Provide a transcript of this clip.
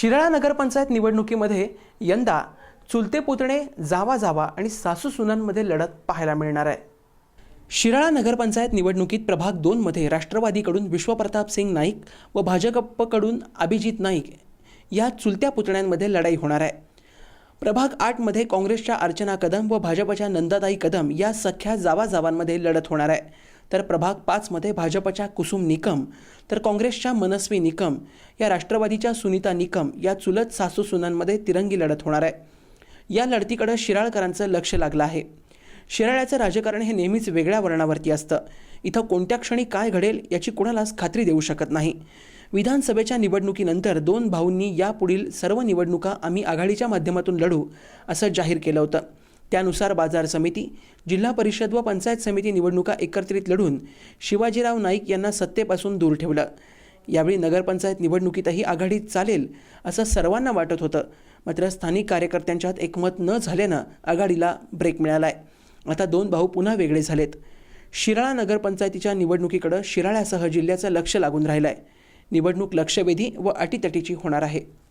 शिराळा नगरपंचायत निवडणुकीमध्ये यंदा चुलते पुतणे जावा जावा आणि सासू सुनांमध्ये लढत पाहायला मिळणार आहे. शिराळा नगरपंचायत निवडणुकीत प्रभाग दोनमध्ये राष्ट्रवादीकडून विश्वप्रताप सिंग नाईक व भाजपकडून अभिजित नाईक या चुलत्या पुतण्यांमध्ये लढाई होणार आहे. प्रभाग आठमध्ये काँग्रेसच्या अर्चना कदम व भाजपच्या नंदाताई कदम या सख्या जावा जावांमध्ये लढत होणार आहे. तर प्रभाग पाचमध्ये भाजपच्या कुसुम निकम तर काँग्रेसच्या मनस्वी निकम या राष्ट्रवादीच्या सुनीता निकम या चुलत सासू सुनांमध्ये तिरंगी लढत होणार आहे. या लढतीकडं शिराळकरांचं लक्ष लागलं आहे. शिराळ्याचं राजकारण हे नेहमीच वेगळ्या वर्णावरती असतं. इथं कोणत्या क्षणी काय घडेल याची कोणालाच खात्री देऊ शकत नाही. विधानसभेच्या निवडणुकीनंतर दोन भाऊंनी यापुढील सर्व निवडणुका आम्ही आघाडीच्या माध्यमातून लढू असं जाहीर केलं होतं. त्यानुसार बाजार समिती जिल्हा परिषद व पंचायत समिती निवडणुका एकत्रित लढून शिवाजीराव नाईक यांना सत्तेपासून दूर ठेवलं. यावेळी नगरपंचायत निवडणुकीतही आघाडी चालेल असं सर्वांना वाटत होतं. मात्र स्थानिक कार्यकर्त्यांच्यात एकमत न झाल्यानं आघाडीला ब्रेक मिळाला आहे आता दोन भाऊ पुन्हा वेगळे झालेत. शिराळा नगरपंचायतीच्या निवडणुकीकडं शिराळ्यासह जिल्ह्याचं लक्ष लागून राहिलं आहे निवडणूक लक्षवेधी व अटीतटीची होणार आहे.